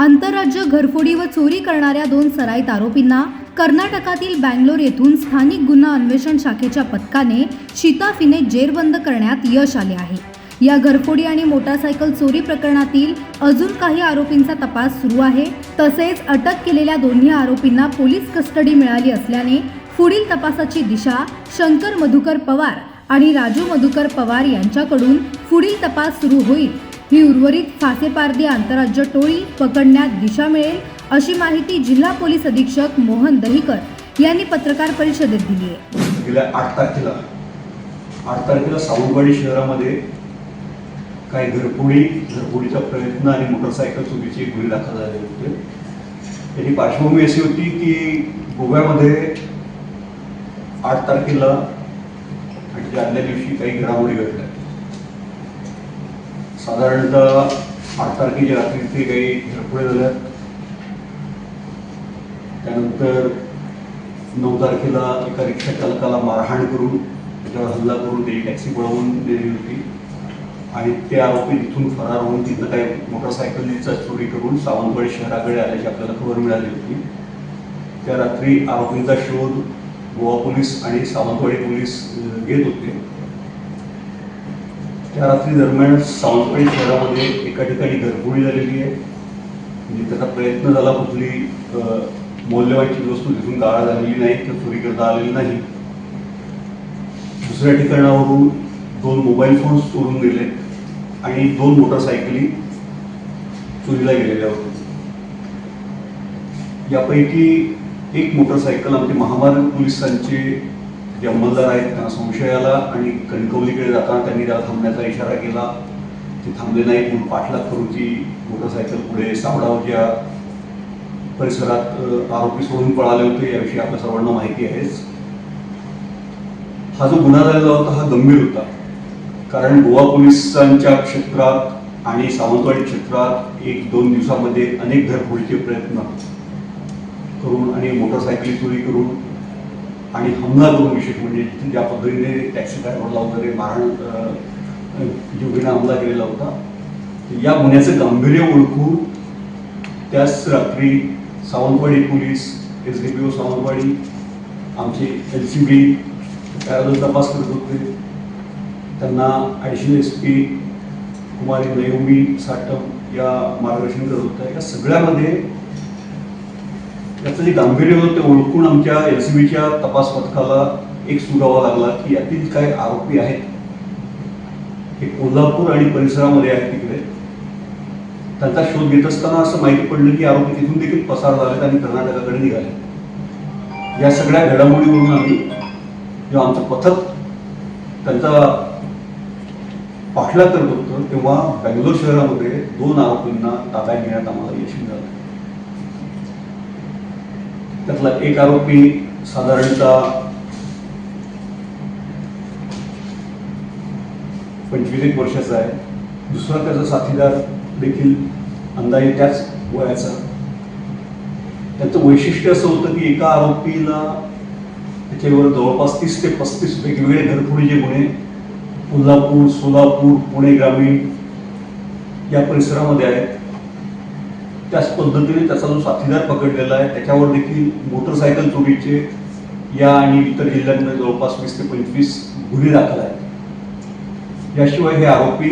आंतरराज्य घरफोडी व चोरी करणाऱ्या दोन सराईत आरोपींना कर्नाटकातील बँगलोर येथून स्थानिक गुन्हा अन्वेषण शाखेच्या पथकाने शिताफीने जेरबंद करण्यात यश आले आहे. या घरफोडी आणि मोटारसायकल चोरी प्रकरणातील अजून काही आरोपींचा तपास सुरू आहे. तसेच अटक केलेल्या दोन्ही आरोपींना पोलीस कस्टडी मिळाली असल्याने पुढील तपासाची दिशा शंकर मधुकर पवार आणि राजू मधुकर पवार यांच्याकडून पुढील तपास सुरू होईल. ही उर्वरित फासेपारदी आंतरराज्य टोळी पकडण्यात दिशा मिळेल अशी माहिती जिल्हा पोलीस अधीक्षक मोहन दहिकर यांनी पत्रकार परिषदेत दिली आहे. गेल्या आठ तारखेला आठ तारखेला सावंतवाडी शहरामध्ये काही घरफोडी घरफोडीचा प्रयत्न आणि मोटरसायकल चोरीचे गुन्हे दाखल झाले होते. त्याची पार्श्वभूमी अशी होती की गोव्यामध्ये आठ तारखेला आणि आदल्या दिवशी काही घडामोडी घडल्या. साधारणतः आठ तारखेच्या रात्री ते काही धडपडे झाल्या त्यानंतर नऊ तारखेला एका रिक्षा चालकाला मारहाण करून त्याच्यावर हल्ला करून त्याची टॅक्सी पळवून दिली होती. आणि त्या आरोपी तिथून फरार होऊन तिथं काही मोटरसायकलीचा चोरी करून सावंतवाडी शहराकडे आल्याची आपल्याला खबर मिळाली होती. त्या रात्री आरोपींचा शोध गोवा पोलीस आणि सावंतवाडी पोलीस घेत होते. त्या रात्री दरम्यान सावंतवाडी शहरामध्ये एका ठिकाणी घरगुळी झालेली आहे. म्हणजे त्याचा प्रयत्न झाला कुठली मौल्यवानची वस्तू तिथून गाळा झालेली नाही किंवा चोरी करता आलेली नाही. दुसऱ्या ठिकाणावरून दोन मोबाईल फोन्स चोरून गेले आणि दोन मोटरसायकली चोरीला गेलेल्या होत्या. यापैकी एक मोटरसायकल आमचे महामार्ग पोलिसांचे जे अंमलदार आहेत त्यांना संशय आला आणि कणकवलीकडे जाताना त्यांनी त्याला थांबण्याचा इशारा केला. ते थांबले नाही म्हणून पाठलाग करूची ती मोटरसायकल पुढे सावडावच्या परिसरात आरोपी सोडून पळाले होते. याविषयी आपल्या सर्वांना माहिती आहेच. हा जो गुन्हा झालेला होता हा गंभीर होता. कारण गोवा पोलिसांच्या क्षेत्रात आणि सावंतवाडी क्षेत्रात एक दोन दिवसामध्ये अनेक घरफोडीचे प्रयत्न करून आणि मोटरसायकली चोरी करून आणि हमला करून विशेष म्हणजे ज्या पद्धतीने टॅक्सी ड्रायव्हरला वगैरे मारण योगीनं हमला केलेला होता या गुन्ह्याचं गांभीर्य ओळखून त्याच रात्री Sawantwadi police S D P O Sawantwadi आमचे एल सी बी त्याबद्दल तपास करत होते. त्यांना ॲडिशनल एस पी कुमारी नयोमी साटम या मार्गदर्शन करत होत्या. या सगळ्यामध्ये याचं जे गांभीर्य होतं ते ओळखून आमच्या एल सी बीच्या तपास पथकाला एक सुगावा लागला की यातील काय आरोपी आहेत हे कोल्हापूर आणि परिसरामध्ये आहेत तिकडे. त्यांचा शोध घेत असताना असं माहिती पडलं की आरोपी तिथून देखील पसार झालेत आणि कर्नाटकाकडे निघाले. या सगळ्या घडामोडीवरून आम्ही जेव्हा आमचं पथक त्यांचा पाठलाग करत होतं तेव्हा बेंगलोर शहरामध्ये दोन आरोपींना ताब्यात घेण्यात आम्हाला यश मिळालं. त्यातला एक आरोपी साधारणतः पंचवीस एक वर्षाचा आहे. दुसरा त्याचा साथीदार देखील अंदाजे त्याच वयाचा. त्याचं वैशिष्ट्य असं होतं की एका आरोपीला त्याच्यावर जवळपास तीस ते पस्तीस वेगवेगळे घरफोडीचे गुन्हे कोल्हापूर सोलापूर पुणे ग्रामीण या परिसरामध्ये आहेत. त्याच पद्धतीने त्याचा जो साथीदार पकडलेला आहे त्याच्यावर देखील मोटरसायकल चोरीचे या आणि इतर जिल्ह्यांमध्ये जवळपास वीस ते पंचवीस गुन्हे दाखल आहेत. याशिवाय हे आरोपी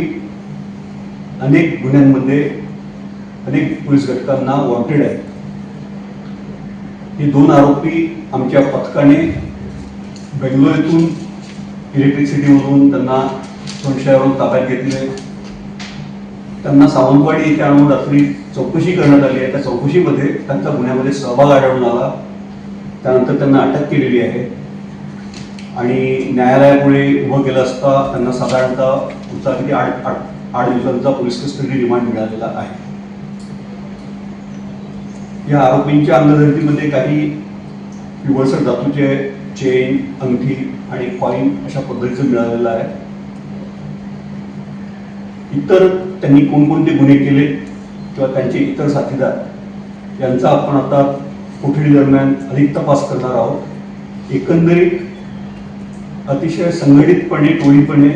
अनेक गुन्ह्यांमध्ये अनेक पोलीस घटकांना वॉन्टेड आहेत. हे दोन आरोपी आमच्या पथकाने बेंगलोर येथून इलेक्ट्रिसिटीमधून त्यांना संशयावरून ताब्यात घेतले. त्यांना सावंतवाडी येथे आणून रात्री चौकशी करण्यात आली आहे. त्या चौकशीमध्ये त्यांचा गुन्ह्यामध्ये सहभाग आढळून आला. त्यानंतर त्यांना अटक केलेली आहे. आणि न्यायालयापुढे उभं केलं असता त्यांना साधारणतः पुढचा किती आठ आठ आठ दिवसांचा पोलीस कस्टडी रिमांड मिळालेला आहे. या आरोपींच्या अंगधर्तीमध्ये काही पिवळसर धातूचे चेन अंगठी आणि कॉईन अशा पद्धतीचं मिळालेलं आहे. इतर त्यांनी कोणकोणते गुन्हे केले किंवा त्यांचे इतर साथीदार यांचा आपण आता कोठडी दरम्यान अधिक तपास करणार आहोत. एकंदरीत अतिशय संघटितपणे टोळीपणे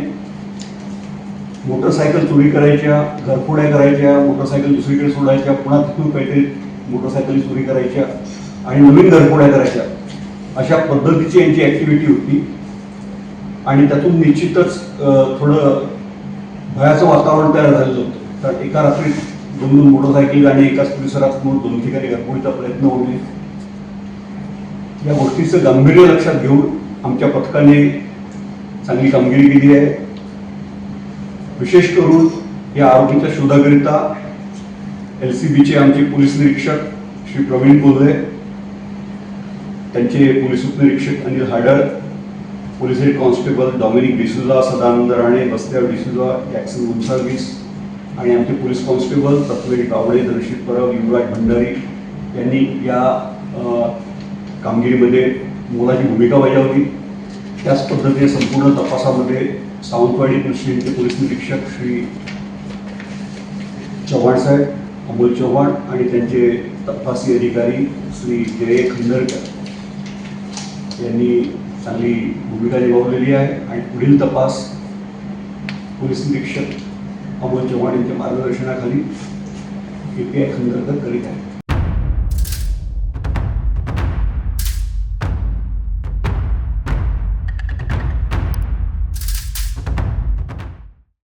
मोटरसायकल चोरी करायच्या घरफोड्या करायच्या मोटरसायकल दुसरीकडे सोडायच्या पुन्हा तिथून काहीतरी मोटरसायकल चोरी करायच्या आणि नवीन घरफोड्या करायच्या अशा पद्धतीची यांची ॲक्टिव्हिटी होती. आणि त्यातून निश्चितच थोडं भयाचं वातावरण तयार झालेलं होतं. तर एका रात्रीत दोन दोन मोटरसायकल आणि एकाच परिसरात दोन दोन ठिकाणी घरफोडीचा प्रयत्न होणे या गोष्टीचं गांभीर्य लक्षात घेऊन आमच्या पथकाने चांगली कामगिरी केली आहे. विशेष करून या आरोपीच्या शोधाकरिता एल सी बीचे आमचे पोलीस निरीक्षक श्री प्रवीण बोलले त्यांचे पोलीस उपनिरीक्षक Anil Hadar police head constable Dominic D'Souza Sadanand Rane Bastyav D'Souza Jackson Gonsalves आणि आमचे पोलीस कॉन्स्टेबल तत्वेरी कावळे दर्शित परब युवराज भंडारी यांनी या कामगिरीमध्ये मोलाची भूमिका बजावली. त्याच पद्धतीने संपूर्ण तपासामध्ये सावंतवाडी पोलीस स्टेशनचे पोलीस निरीक्षक श्री चव्हाण साहेब अमोल चव्हाण आणि त्यांचे तपासी अधिकारी श्री जय खंदरकर यांनी चांगली भूमिका निभावलेली आहे. आणि पुढील तपास पोलीस निरीक्षक अमोल चव्हाण यांच्या मार्गदर्शनाखाली ए पी आय खंडरकर करीत आहे